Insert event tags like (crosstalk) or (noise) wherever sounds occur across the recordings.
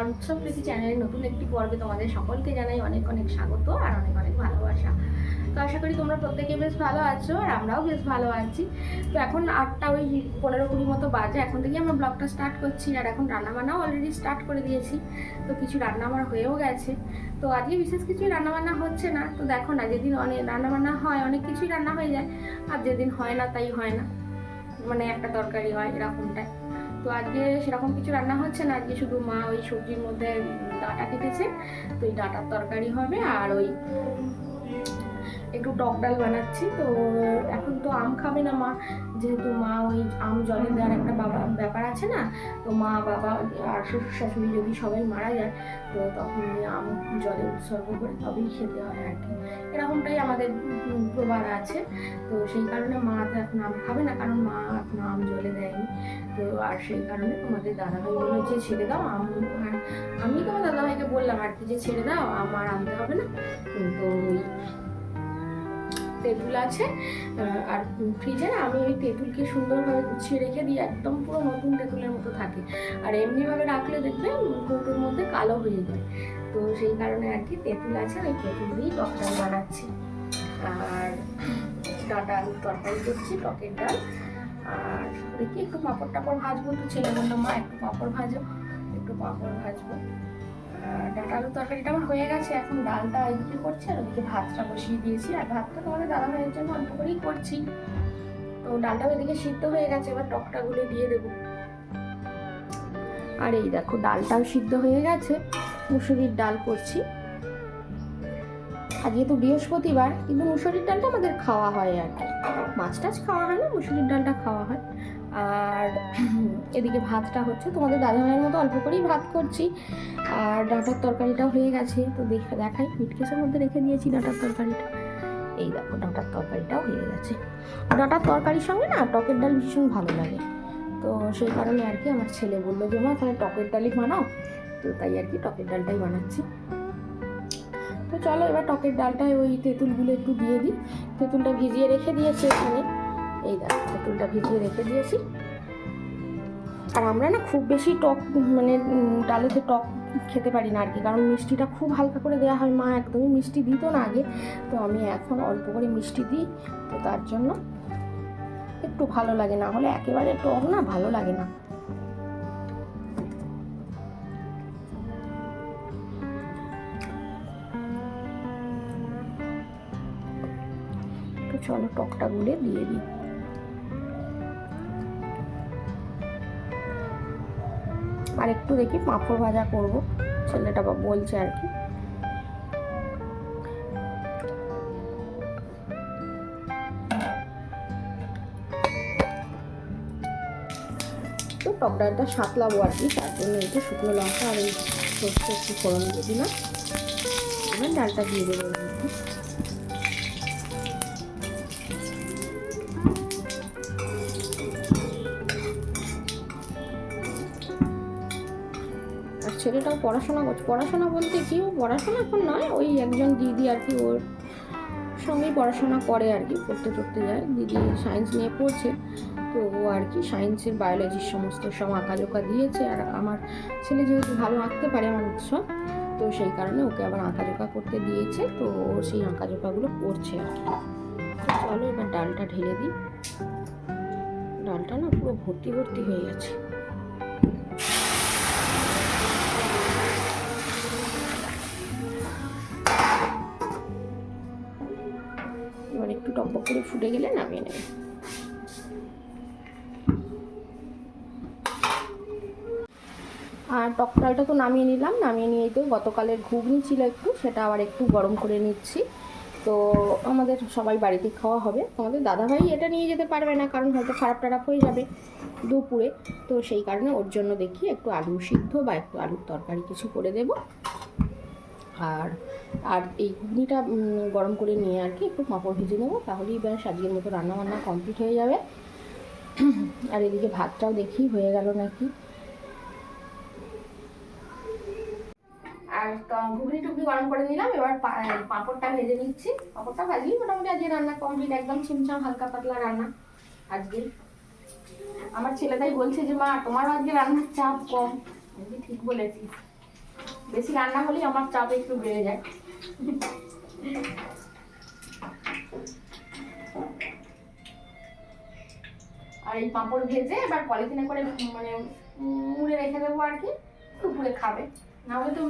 আমার উৎসব প্রীতি চ্যানেলের নতুন একটি পর্বে তোমাদের সকলকে জানাই অনেক অনেক স্বাগত আর অনেক অনেক ভালোবাসা। তো আশা করি তোমরা প্রত্যেকে বেশ ভালো আছো আর আমরাও বেশ ভালো আছি। তো এখন আটটা ওই পনেরো কুড়ি মতো বাজে, এখন থেকে আমরা ব্লগটা স্টার্ট করছি আর এখন রান্নাবান্নাও অলরেডি স্টার্ট করে দিয়েছি। তো কিছু রান্না আমার হয়েও গেছে। তো আজকে বিশেষ কিছুই রান্নাবান্না হচ্ছে না। তো দেখো না, যেদিন অনেক রান্নাবান্না হয়, অনেক কিছুই রান্না হয়ে যায়। আর যেদিন হয় না, তাই হয় না। মানে একটা তরকারি হয়, এরকমটাই। তো আজকে সেরকম কিছু রান্না হচ্ছে না, আজকে শুধু মা ওই সবজির মধ্যে ডাটা কেটেছে, তো ওই ডাটার তরকারি হবে আর ওই একটু টক ডাল বানাচ্ছি, তো এখন তো আম খাবে না মা, যেহেতু মা ওই আম জলে দেওয়ার একটা বাবা ব্যাপার আছে না, তো মা, বাবা আর শ্বশুর শাশুড়ি যদি সবাই মারা যায়, তো তখন আম জলে উৎসর্গ করে তবেই খেতে হয় আর কি। এরকমটাই আমাদের প্রবাদ আছে, তো সেই কারণে মা তো এখন আম খাবে না, কারণ মা এখন আম জলে দেয়নি। তো আর সেই কারণে তোমাদের দাদাভাই বলল যে, ছেড়ে দাও। আম আমি তোমার দাদাভাইকে বললাম আর কি যে, ছেড়ে দাও, আমার আনতে হবে না। তো তেঁতুল আছে আর ফ্রিজে না আমি ওই তেঁতুলকে সুন্দরভাবে গুছিয়ে রেখে দিই, একদম পুরো নতুন তেঁতুলের মতো থাকে। আর এমনিভাবে রাখলে দেখবে কৌটোর মধ্যে কালো হয়ে যায়। তো সেই কারণে আর কি তেঁতুল আছে, ওই তেঁতুল দিয়েই টক ডাল বানাচ্ছি। আর ডাটা তরকারি করছি, টকের ডাল। আর দেখি, একটু পাঁপড় টাপড় ভাজবো তো ছেলে বলল মা একটু পাঁপড় ভাজো, একটু পাঁপড় ভাজবো। ডাটা আলুর তরকারিটা আমার হয়ে গেছে, এখন ডালটা এদিকে করছি আর ওদিকে ভাতটা বসিয়ে দিয়েছি। আর ভাতটা তোমাদের দাদা ভাইয়ের জন্য অল্প করেই করছি। তো ডালটাও এদিকে সিদ্ধ হয়ে গেছে, এবার টকটা গুলে দিয়ে দেবো। আর এই দেখো, ডালটাও সিদ্ধ হয়ে গেছে, মুসুরির ডাল করছি। আজকে তো বৃহস্পতিবার, কিন্তু মুসুরির ডালটা আমাদের খাওয়া হয় আর কি। মাছ টাছ খাওয়া হয় না, মুসুরির ডালটা খাওয়া হয়। আর (clears throat) এদিকে ভাতটা হচ্ছে, তোমাদের দাদা ভাইয়ের মতো অল্প করেই ভাত করছি। আর ডাঁটার তরকারিটাও হয়ে গেছে, তো দেখে, দেখাই মিটকেসের মধ্যে রেখে দিয়েছি ডাঁটার তরকারিটা। এই দেখো, ডাঁটার তরকারিটাও হয়ে গেছে। ডাঁটার তরকারির সঙ্গে না, টকের ডাল ভীষণ ভালো লাগে। তো সেই কারণে আর কি আমার ছেলে বলল যে, মা, তাহলে টকের ডালই বানাও। তো তাই আর কি টকের ডালটাই বানাচ্ছি। চলো এবার টকের ডালটায় ওই তেঁতুলগুলো একটু দিয়ে দিই। তেঁতুলটা ভিজিয়ে রেখে দিয়েছি এখানে। এই দেখো, তেঁতুলটা ভিজিয়ে রেখে দিয়েছি। আর আমরা না খুব বেশি টক মানে ডালেতে টক খেতে পারি না আর কি, কারণ মিষ্টিটা খুব হালকা করে দেওয়া হয়। মা একদমই মিষ্টি দিত না আগে, তো আমি এখন অল্প করে মিষ্টি দিই, তো তার জন্য একটু ভালো লাগে। না হলে একেবারে টক না, ভালো লাগে না। চলো টকটা গুলে দিয়ে দিই। আর একটু দেখি পাঁপড় ভাজা করব, ছেলেটা বা বলছে আর কি। তো টক ডালটা সাতলাবো আর কি, তার জন্য যে শুকনো লঙ্কা আর একটু ফোড়ন দিয়ে দিলাম। এবার ডালটা দিয়ে দেবো। ছেলেটাও পড়াশোনা করছে। পড়াশোনা বলতে কি, ও পড়াশোনা এখন নয়, ওই একজন দিদি আর কি, ওর সঙ্গেই পড়াশোনা করে আর কি, পড়তে পড়তে যায়। দিদি সায়েন্স নিয়ে পড়ছে, তো ও আর কি সায়েন্সের বায়োলজির সমস্ত সব আঁকাঝোঁকা দিয়েছে। আর আমার ছেলে যেহেতু ভালো আঁকতে পারে আমার উৎসব, তো সেই কারণে ওকে আবার আঁকাঝোঁকা করতে দিয়েছে, তো ও সেই আঁকাঝোঁকাগুলো করছে আর কি। চলো এবার ডালটা ঢেলে দিই। ডালটা না পুরো ভর্তি ভর্তি হয়ে গেছে। করে ফুটে গেলে নামিয়ে নেবে। আর টক তো নামিয়ে নিলাম, নামিয়ে নিয়ে তো গতকালের ঘুগনি ছিল একটু, সেটা আবার একটু গরম করে নিচ্ছি। তো আমাদের সবাই বাড়িতে খাওয়া হবে। আমাদের দাদাভাই এটা নিয়ে যেতে পারবে না, কারণ হয়তো খারাপ টারাপ হয়ে যাবে দুপুরে। তো সেই কারণে ওর জন্য দেখি একটু আলু সিদ্ধ বা একটু আলুর তরকারি কিছু করে দেব। আর আর এই ঘুগনিটা গরম করে নিয়ে আর কি একটু পাঁপড় ভেজে নেব, তাহলেই ব্যাস আজকের মতো রান্না বান্না কমপ্লিট হয়ে যাবে। আর এদিকে ভাতটাও দেখি হয়ে গেল নাকি। আর ঘুগনি টুগনি গরম করে নিলাম, এবার পাঁপড়টা ভেজে নিচ্ছি। পাঁপড়টা ভাজলেই মোটামুটি আজকে রান্না কমপ্লিট একদম ছিমছাম, হালকা পাতলা রান্না আজকে। আমার ছেলেটাই বলছে যে, মা, তোমারও আজকে রান্নার চাপ কম। ঠিক বলেছিস। বেশি রান্না হলেই আমার চাপ একটু বেড়ে যায়। আর এই পাঁপড় ভেজে এবার পলিথিনে করে মানে মুড়ে রেখে দেবো আর কি, দুপুরে খাবে। না হলে তো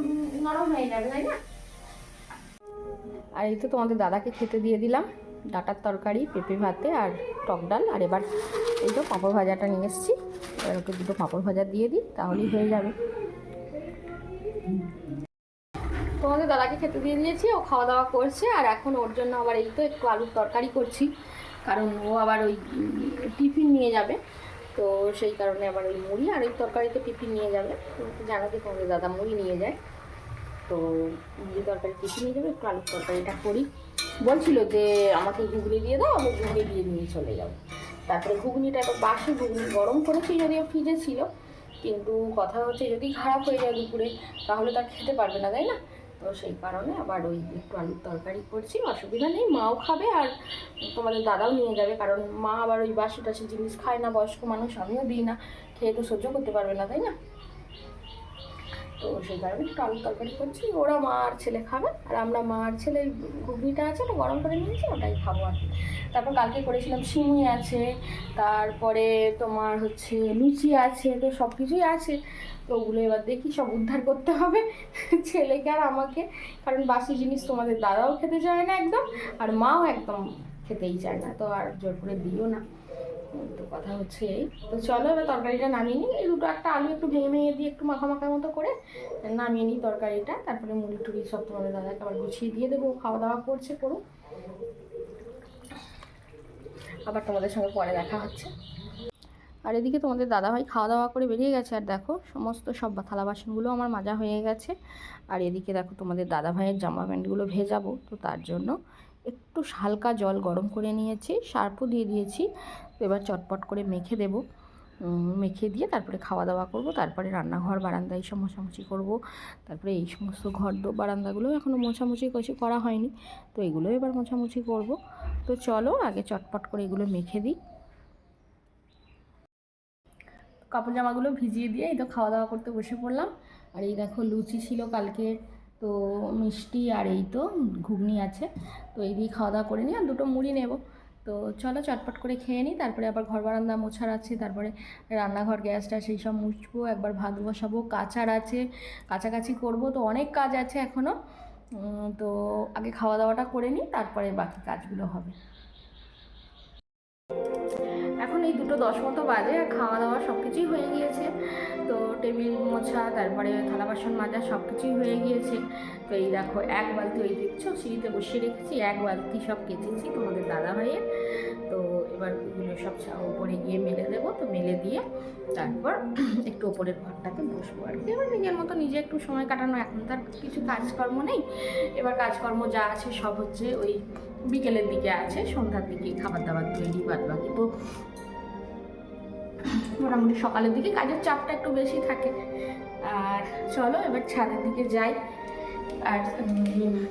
নরম হয়ে যাবে, তাই না? আর এই তো তোমাদের দাদাকে খেতে দিয়ে দিলাম, ডাটার তরকারি, পেঁপে ভাতে আর টক ডাল। আর এবার এই তো পাঁপড় ভাজাটা নিয়ে এসেছি। এবার ওকে দুটো পাঁপড় ভাজা দিয়ে দিই, তাহলেই হয়ে যাবে। দাদাকে খেতে দিয়ে দিয়েছি, ও খাওয়া দাওয়া করছে, আর এখন ওর জন্য আবার এই তো একটু আলুর তরকারি করছি। কারণ ও আবার ওই টিফিন নিয়ে যাবে, তো সেই কারণে আবার ওই মুড়ি, আর ওই তরকারিতে টিফিন নিয়ে যাবে। জানো যে তোমাদের দাদা মুড়ি নিয়ে যায়। তো মুড়ি তরকারি টিফিন নিয়ে যাবে, একটু আলুর তরকারিটা করি। বলছিল যে আমাকে ঘুগনি দিয়ে দাও, আমি ঘুগনি দিয়ে নিয়ে চলে যাব। তারপরে ঘুগনিটা তো বাসি ঘুগনি গরম করেছি, যদিও ফ্রিজে ছিল। কিন্তু কথা হচ্ছে যদি খারাপ হয়ে যায় দুপুরে, তাহলে তার খেতে পারবে না, তাই না? তো সেই কারণে আবার ওই একটু আলুর তরকারি করছি অসুবিধা নেই, মাও খাবে আর তোমাদের দাদাও নিয়ে যাবে, কারণ মা আবার ওই বাসি টাসি জিনিস খায় না, বয়স্ক মানুষ, আমিও দিই না, খেয়ে তো সহ্য করতে পারবে না, তাই না? তো সেই কারণে একটু আলুর তরকারি করছি, ওরা মা আর ছেলে খাবে, আর আমরা মা আর ছেলে ঘুগনিটা আছে ওটা গরম করে নিয়েছি, ওটাই খাব আর তারপর কালকে করেছিলাম সিমুই আছে, তারপরে তোমার হচ্ছে লুচি আছে, তো সব কিছুই আছে, তো ওগুলো এবার দেখি, সব উদ্ধার করতে হবে, ছেলেকে আর আমাকে, কারণ বাসি জিনিস তোমাদের দাদাও খেতে চায় না একদম, আর মাও একদম খেতেই চায় না, তো আর জোর করে দিও না। তো কথা হচ্ছে এই। তো চলো, এবার তরকারিটা নামিয়ে নিই। এই দুটো একটা আলু একটু ভেঙে ভেঙে দিয়ে একটু মাখা মাখার মতো করে নামিয়ে নিই তরকারিটা। তারপরে মুড়ি টুড়ি সব তোমাদের দাদাকে আবার গুছিয়ে দিয়ে দেবো। খাওয়া দাওয়া করছে করুক আবার তোমাদের সঙ্গে পরে দেখা হচ্ছে। আর এদিকে তোমাদের দাদাভাই খাওয়া দাওয়া করে বেরিয়ে গেছে। আর দেখো, সমস্ত সব থালা বাসনগুলো আমার মাজা হয়ে গেছে। আর এদিকে দেখো, তোমাদের দাদাভাইয়ের জামা প্যান্টগুলো ভেজাবো। তো তার জন্য একটু হালকা জল গরম করে নিয়েছি। সার্পও দিয়ে দিয়েছি। তো এবার চটপট করে মেখে দেবো। মেখে দিয়ে তারপরে খাওয়া দাওয়া করব, তারপরে রান্নাঘর বারান্দা এইসব মোছামুছি করব, তারপরে এই সমস্ত ঘর দো বারান্দাগুলো এখনও মোছামুছি কিছু করা হয়নি, তো এগুলো এবার মোছামুছি করব। তো চলো আগে চটপট করে এগুলো মেখে দিই। কাপড় জামাগুলো ভিজিয়ে দিয়ে এই তো খাওয়া দাওয়া করতে বসে পড়লাম। আর এই দেখো লুচি ছিল কালকে, তো মিষ্টি আর এই তো ঘুগনি আছে, তো এই দিয়ে খাওয়া দাওয়া করে নিই, আর দুটো মুড়ি নেব। তো চলো চটপট করে খেয়ে নিই, তারপরে আবার ঘর বারান্দা মোছার আছে, তারপরে রান্নাঘর, গ্যাসটা সেই সব মুছবো, একবার ভাত বসাবো, কাচার আছে, কাছাকাছি করব, তো অনেক কাজ আছে এখনও তো আগে খাওয়া দাওয়াটা করে নিই, তারপরে বাকি কাজগুলো হবে। দুটো দশ মতো বাজে আর খাওয়া দাওয়া সব কিছুই হয়ে গিয়েছে। তো টেবিল মোছা, তারপরে থালা বাসন মাজা সব কিছুই হয়ে গিয়েছে। তো এই দেখো, এক বালতি ওই দেখছ? সিঁড়িতে বসিয়ে রেখেছি, এক বালতি সব কেচেছি তোমাদের দাদা ভাইয়ের। তো এবার এগুলো সব ওপরে গিয়ে মেলে দেবো। তো মেলে দিয়ে তারপর (clears throat) একটু ওপরের ঘরটাতে বসবো আর কি। এবার নিজের মতো নিজে একটু সময় কাটানো, এখন তার কিছু কাজকর্ম নেই। এবার কাজকর্ম যা আছে সব হচ্ছে ওই বিকেলের দিকে আছে, সন্ধ্যার দিকে খাবার দাবার তৈরি বাদ বাকি তো মোটামুটি সকালের দিকে, কাজের চাপটা একটু বেশি থাকে। আর চলো, এবার ছাদের দিকে যাই। আর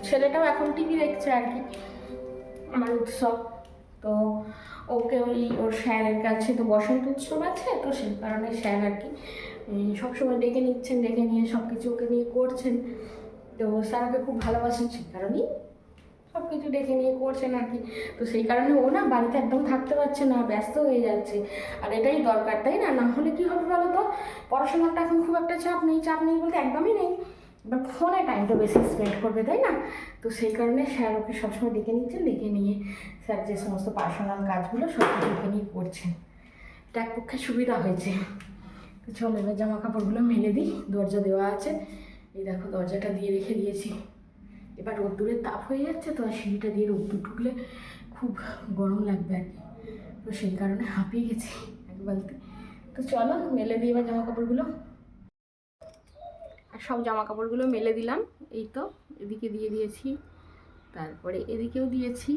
ছেলেটাও এখন টিভি দেখছে আর কি, আমার উৎসব। তো ওকে ওই ওর স্যারের কাছে তো বসন্ত উৎসব আছে, তো সেই কারণে স্যার আর কি সবসময় ডেকে নিচ্ছেন, ডেকে নিয়ে সব কিছু ওকে নিয়ে করছেন। তো স্যার ওকে খুব ভালোবাসেন, সেই কারণেই সব কিছু ডেকে নিয়ে করছেন আর কি তো সেই কারণে ও না বাড়িতে একদম থাকতে পারছে না, ব্যস্ত হয়ে যাচ্ছে। আর এটাই দরকার, তাই না? না হলে কী হবে বলো তো? পড়াশোনাটা এখন খুব একটা চাপ নেই চাপ নেই বলতে একদমই নেই। এবার ফোনে টাইমটা বেশি স্পেন্ড করবে, তাই না? তো সেই কারণে স্যার ওকে সবসময় ডেকে নিচ্ছেন, ডেকে নিয়ে স্যার যে সমস্ত পার্সোনাল কাজগুলো সব কিছু ওকে নিয়ে করছেন। এটা এক পক্ষে সুবিধা হয়েছে। চলো এবার জামা কাপড়গুলো মেলে দিই, দরজা দেওয়া আছে। এই দেখো দরজাটা দিয়ে রেখে দিয়েছি। এবার রোদ্দুরের তাপ হয়ে যাচ্ছে, তো আর সিঁড়িটা দিয়ে রোদ্দুর ঢুকলে খুব গরম লাগবে আর কি। তো সেই কারণে হাঁপিয়ে গেছি এক বালতি। তো চলো, মেলে দিই এবার জামা কাপড়গুলো আর সব জামা কাপড়গুলো মেলে দিলাম, এই তো, এদিকে দিয়ে দিয়েছি, তারপরে এদিকেও দিয়েছি।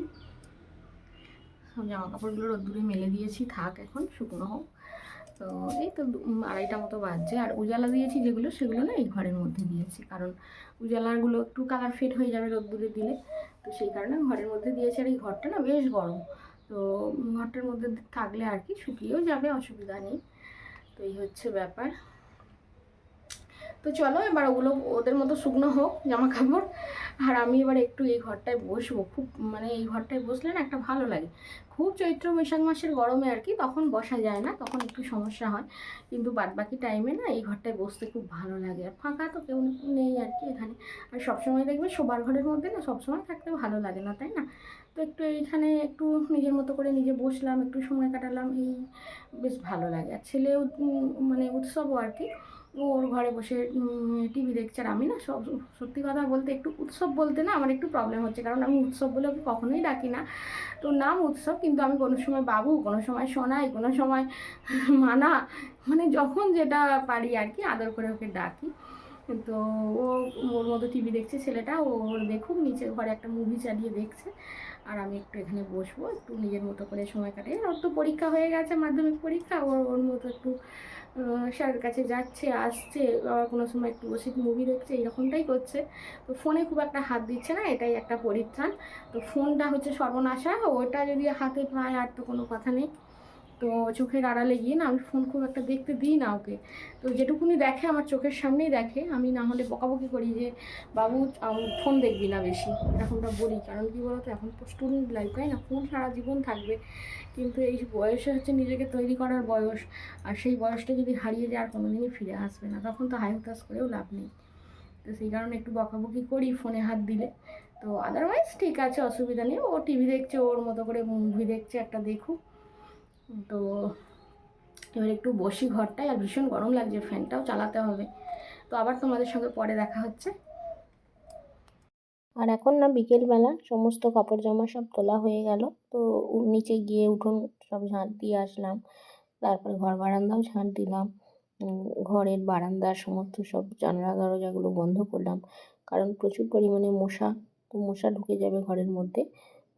সব জামা কাপড়গুলো রোদ্দুরে মেলে দিয়েছি, থাক এখন, শুকনো হোক। তো এই তো আড়াইটা মতো বাজছে। আর উজালা দিয়েছি যেগুলো, সেগুলো না এই ঘরের মধ্যে দিয়েছি। কারণ উজালাগুলো একটু কালার ফেড হয়ে যাবে রোদ্দুরে দিলে। তো সেই কারণে ঘরের মধ্যে দিয়েছি। আর এই ঘরটা না বেশ গরম। তো ঘরটার মধ্যে থাকলে আর কি শুকিয়েও যাবে, অসুবিধা নেই। তো এই হচ্ছে ব্যাপার। তো চলো এবার ওগুলো ওদের মতো শুকনো হোক, জামা কাপড়। আর আমি এবার একটু এই ঘরটায় বসবো। খুব মানে এই ঘরটায় বসলে না একটা ভালো লাগে। খুব চৈত্র বৈশাখ মাসের গরমে আর কি তখন বসা যায় না, তখন একটু সমস্যা হয়। কিন্তু বাদবাকি টাইমে না এই ঘরটায় বসতে খুব ভালো লাগে। আর ফাঁকা তো কেউ নেই আর কি এখানে। আর সবসময় দেখবে শোবার ঘরের মধ্যে না সবসময় থাকতে ভালো লাগে না, তাই না? তো একটু এইখানে একটু নিজের মতো করে নিজে বসলাম, একটু সময় কাটালাম, এই বেশ ভালো লাগে। আর ছেলেও মানে উৎসবও আর কি। ও ওর ঘরে বসে টিভি দেখছে আর আমি না সব, সত্যি কথা বলতে একটু উৎসব বলতে না আমার একটু প্রবলেম হচ্ছে। কারণ আমি উৎসব বলে ওকে কখনোই ডাকি না। তো নাম উৎসব কিন্তু আমি কোনো সময় বাবু, কোনো সময় সোনাই, কোনো সময় মানা মানে যখন যেটা পারি আর কি আদর করে ওকে ডাকি। তো ও, ওর মতো টিভি দেখছে ছেলেটা ওর দেখুক নিচে ঘরে একটা মুভি চালিয়ে দেখছে। আর আমি একটু এখানে বসবো, একটু নিজের মতো করে সময় কাটাই। ওর তো পরীক্ষা হয়ে গেছে, মাধ্যমিক পরীক্ষা, ওর ওর মতো একটু স্যারের কাছে যাচ্ছে, আসছে আবার কোনো সময় একটু বসে মুভি দেখছে, এরকমটাই করছে। তো ফোনে খুব একটা হাত দিচ্ছে না, এটাই একটা পরিত্রাণ। তো ফোনটা হচ্ছে সর্বনাশা, ওটা যদি হাতে পায় আর তো কোনো কথা নেই। তো চোখের আড়ালে গিয়ে না আমি ফোন খুব একটা দেখতে দিই না ওকে। তো যেটুকুনি দেখে আমার চোখের সামনেই দেখে, আমি না হলে বকাবকি করি যে, বাবু ফোন দেখবি না বেশি। এরকমটা বলি, কারণ কি বলতো, এখন স্টুডেন্ট লাইফ তাই না? ফোন সারা জীবন থাকবে। কিন্তু এই বয়সে হচ্ছে নিজেকে তৈরি করার বয়স, আর সেই বয়সটা যদি হারিয়ে যায় আর কোনোদিনই ফিরে আসবে না, তখন তো হাই হতাশ করেও লাভ নেই। তো সেই কারণে একটু বকাবকি করি ফোনে হাত দিলে। তো আদারওয়াইজ ঠিক আছে, অসুবিধা নেই। ও টিভি দেখছে, ওর মতো করে মুভি দেখছে, একটা দেখুক। তো এবার একটু বসি ঘরটায়, আর ভীষণ গরম লাগছে ফ্যানটাও চালাতে হবে। তো আবার তোমাদের সঙ্গে পরে দেখা হচ্ছে। আর এখন না বিকেলবেলা সমস্ত কাপড় জামা সব তোলা হয়ে গেল। তো নিচে গিয়ে উঠোন সব ঝাঁট দিয়ে আসলাম। তারপরে ঘর বারান্দাও ঝাঁট দিলাম। ঘরের বারান্দার সমস্ত সব জানলা দরজাগুলো বন্ধ করলাম। কারণ প্রচুর পরিমাণে মশা, তো মশা ঢুকে যাবে ঘরের মধ্যে।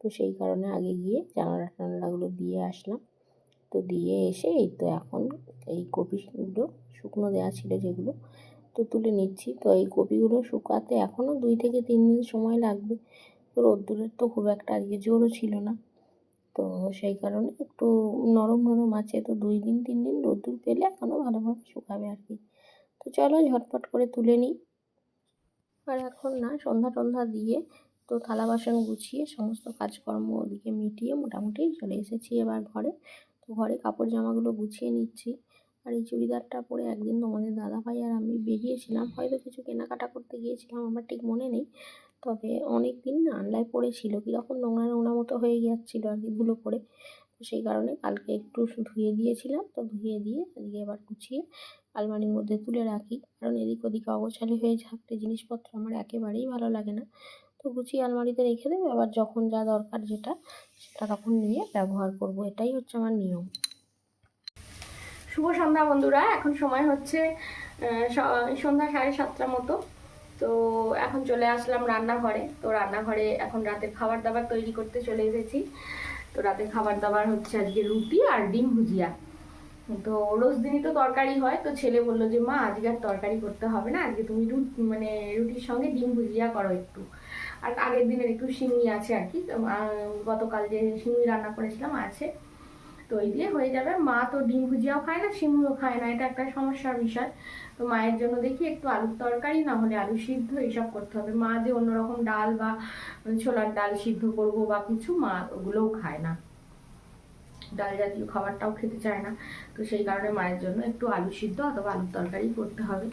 তো সেই কারণে আগে গিয়ে জানলা টানলাগুলো দিয়ে আসলাম। তো দিয়ে এসে এই তো এখন এই কপিগুলো, শুকনো দেওয়া ছিল যেগুলো তো তুলে নিচ্ছি। তো এই কপিগুলো শুকাতে এখনও দুই থেকে তিন দিন সময় লাগবে। তো রোদ্দুরের তো খুব একটা আজকে জোরও ছিল না। তো সেই কারণে একটু নরম নরম আছে। তো দুই দিন, তিন দিন রোদ্দুর পেলে এখনও ভালোভাবে শুকাবে আর কি। তো চলো ঝটপট করে তুলে নিই। আর এখন না, সন্ধ্যা টন্ধা দিয়ে তো থালা বাসন গুছিয়ে সমস্ত কাজকর্ম ওদিকে মিটিয়ে মোটামুটি চলে এসেছি এবার ঘরে। তো ঘরে কাপড় জামাগুলো গুছিয়ে নিচ্ছি। আর এই চুড়িদারটা পরে একদিন তোমাদের দাদাভাই আর আমি বেরিয়েছিলাম। হয়তো কিছু কেনাকাটা করতে গিয়েছিলাম, আমার ঠিক মনে নেই। তবে অনেক দিন না আনলায় পড়েছিল, কীরকম নোংরা নোংরা মতো হয়ে যাচ্ছিল আর কি ধুলো পড়ে। তো সেই কারণে কালকে একটু ধুয়ে দিয়েছিলাম। তো ধুয়ে দিয়ে আজকে এবার গুছিয়ে আলমারির মধ্যে তুলে রাখি। কারণ এদিক ওদিকে অগোছালি হয়ে থাকতে জিনিসপত্র আমার একেবারেই ভালো লাগে না। তো গুছিয়ে আলমারিতে রেখে দেবো। আবার যখন যা দরকার যেটা, সেটা তখন নিয়ে ব্যবহার করব। এটাই হচ্ছে আমার নিয়ম। শুভ সন্ধ্যা বন্ধুরা, এখন সময় হচ্ছে সন্ধ্যা সাড়ে সাতটার মতো। তো এখন চলে আসলাম রান্নাঘরে। তো রান্নাঘরে এখন রাতের খাবার দাবার তৈরি করতে চলে এসেছি। তো রাতের খাবার দাবার হচ্ছে আজকে রুটি আর ডিম ভুজিয়া। তো রোজ দিনই তো তরকারি হয়। তো ছেলে বলল যে, মা, আজকে আর তরকারি করতে হবে না। আজকে তুমি রুটি মানে রুটির সঙ্গে ডিম ভুজিয়া করো একটু। আর আগের দিনের একটু সিমই আছে আর কি। গতকাল যে সিমই রান্না করেছিলাম, আছে। তো দিয়ে হয়ে যাবে। মা তো ডিম ভুজিয়াও খায় না, সিমুও খায় না, এটা একটা সমস্যার বিষয়। তো মায়ের জন্য দেখি একটু আলুর তরকারি, না হলে আলু সিদ্ধ, এইসব করতে হবে। মা যে অন্যরকম ডাল বা ছোলার ডাল সিদ্ধ করব বা কিছু, মা ওগুলোও খায় না। ডাল জাতীয় খাবারটাও খেতে চায় না। তো সেই কারণে মায়ের জন্য একটু আলু সিদ্ধ অথবা আলুর তরকারি করতে হবে।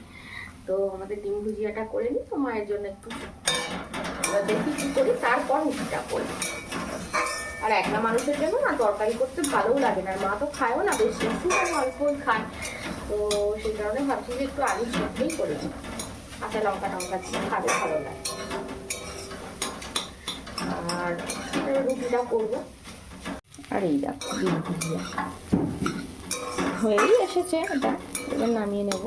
তো আমাদের ডিম ভুজিয়াটা করে নিই, তো মায়ের জন্য একটু দেখি কী করি, তারপর রুটিটা করব। আর একলা মানুষের জন্য না তরকারি করতে ভালোও লাগে না। মা তো খায়ও না, বেশি একটু অল্পই খায়। তো সেই কারণে ভাবছি যে একটু আলু সেদ্ধই করে দিই লঙ্কা টঙ্কা খাবে, ভালো লাগে। আর রুটিটা করব। আর এই দেখো হয়েই এসেছে এটা, এবার নামিয়ে নেব।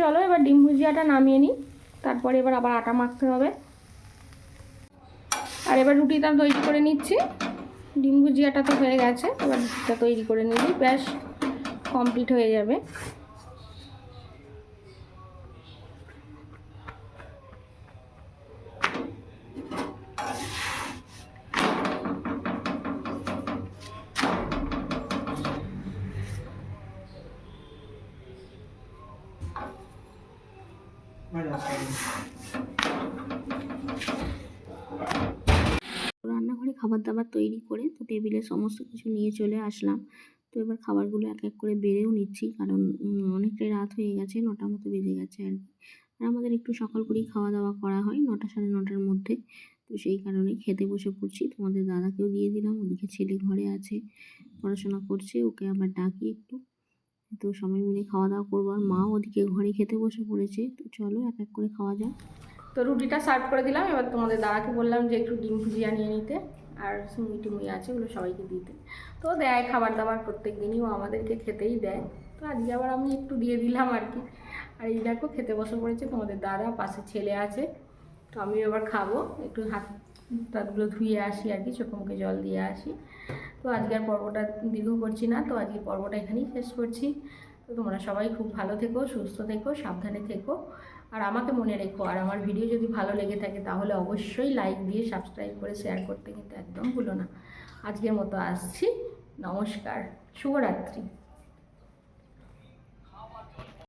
চলো এবার ডিম ভুজিয়াটা নামিয়ে নিই। তারপরে এবার আবার আটা মাখতে হবে। আর এবার রুটিটা তৈরি করে নিচ্ছি। ডিম ভুজিয়াটা তো হয়ে গেছে, এবার রুটিটা তৈরি করে নিলেই ব্যাস কমপ্লিট হয়ে যাবে। খাবার তৈরি করে তো টেবিলে সমস্ত কিছু নিয়ে চলে আসলাম। তো এবার খাবারগুলো এক এক করে বেড়েও নিচ্ছি, কারণ অনেকটাই রাত হয়ে গেছে, নটা মতো বেজে গেছে আর কি। আর আমাদের একটু সকাল করেই খাওয়া দাওয়া করা হয়, নটা সাড়ে নটার মধ্যে। তো সেই কারণে খেতে বসে পড়ছি, তোমাদের দাদাকেও দিয়ে দিলাম, ওদিকে ছেলে ঘরে আছে, পড়াশোনা করছে, ওকে আবার ডাকি একটু। তো সবাই মিলে খাওয়া দাওয়া করব, আর মা ওদিকে ঘরে খেতে বসে পড়েছে, তো চলো এক এক করে খাওয়া যাক। তো রুটিটা সার্ভ করে দিলাম, এবার তোমাদের দাদাকে বললাম যে একটু ডিম ভুজিয়া নিয়ে নিতে। আর সিমুই টুমি আছে, ওগুলো সবাইকে দিতে। তো দেয় খাবার দাবার প্রত্যেক দিনই ও আমাদেরকে খেতেই দেয়। তো আজকে আবার আমি একটু দিয়ে দিলাম আর কি। আর এই দেখো, খেতে বসে পড়েছে তোমাদের দাদা, পাশে ছেলে আছে। তো আমি এবার খাব, একটু হাত টাতগুলো ধুয়ে আসি আর কি, চোখে মুখে জল দিয়ে আসি। তো আজকের পর্বটা দীর্ঘ করছি না, তো আজকে পর্বটা এখানেই শেষ করছি। তো তোমরা সবাই খুব ভালো থেকো, সুস্থ থেকো, সাবধানে থেকো। আর আমাকে মনে রেখো, আর আমার ভিডিও যদি ভালো লেগে থাকে তাহলে অবশ্যই লাইক দিয়ে সাবস্ক্রাইব করে শেয়ার করতে কিন্তু একদম ভুলো না। আজকের মতো আসছি, নমস্কার, শুভরাত্রি।